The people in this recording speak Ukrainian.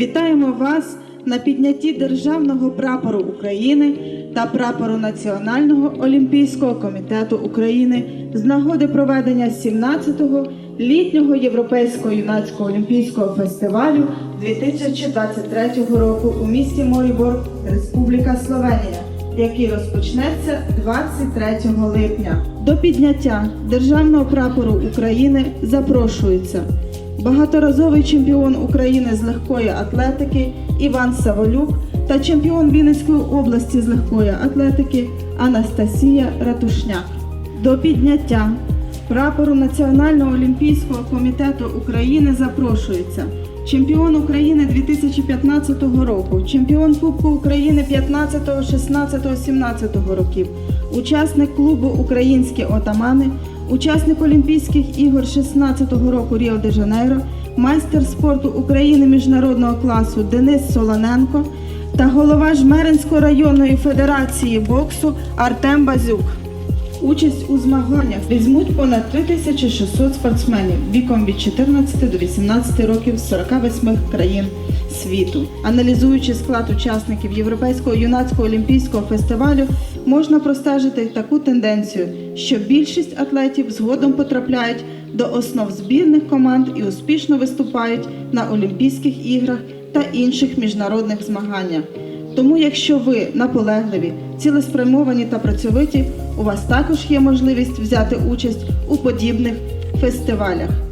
Вітаємо вас на піднятті державного прапору України та прапору Національного олімпійського комітету України з нагоди проведення 17-го літнього європейського юнацького олімпійського фестивалю 2023 року у місті Морібор, Республіка Словенія, який розпочнеться 23 липня. До підняття державного прапору України запрошуються багаторазовий чемпіон України з легкої атлетики Іван Саволюк та чемпіон Вінницької області з легкої атлетики Анастасія Ратушняк. До підняття прапору Національного олімпійського комітету України запрошується чемпіон України 2015 року, чемпіон Кубку України 15, 16, 17 років, учасник клубу Українські отамани, учасник Олімпійських ігор 16-го року Ріо де Жанейро, майстер спорту України міжнародного класу Денис Солоненко та голова Жмеринської районної федерації боксу Артем Базюк. Участь у змаганнях візьмуть понад 3600 спортсменів віком від 14 до 18 років з 48 країн світу. Аналізуючи склад учасників Європейського юнацького олімпійського фестивалю, можна простежити таку тенденцію, що більшість атлетів згодом потрапляють до основ збірних команд і успішно виступають на Олімпійських іграх та інших міжнародних змаганнях. Тому, якщо ви наполегливі, цілеспрямовані та працьовиті, у вас також є можливість взяти участь у подібних фестивалях.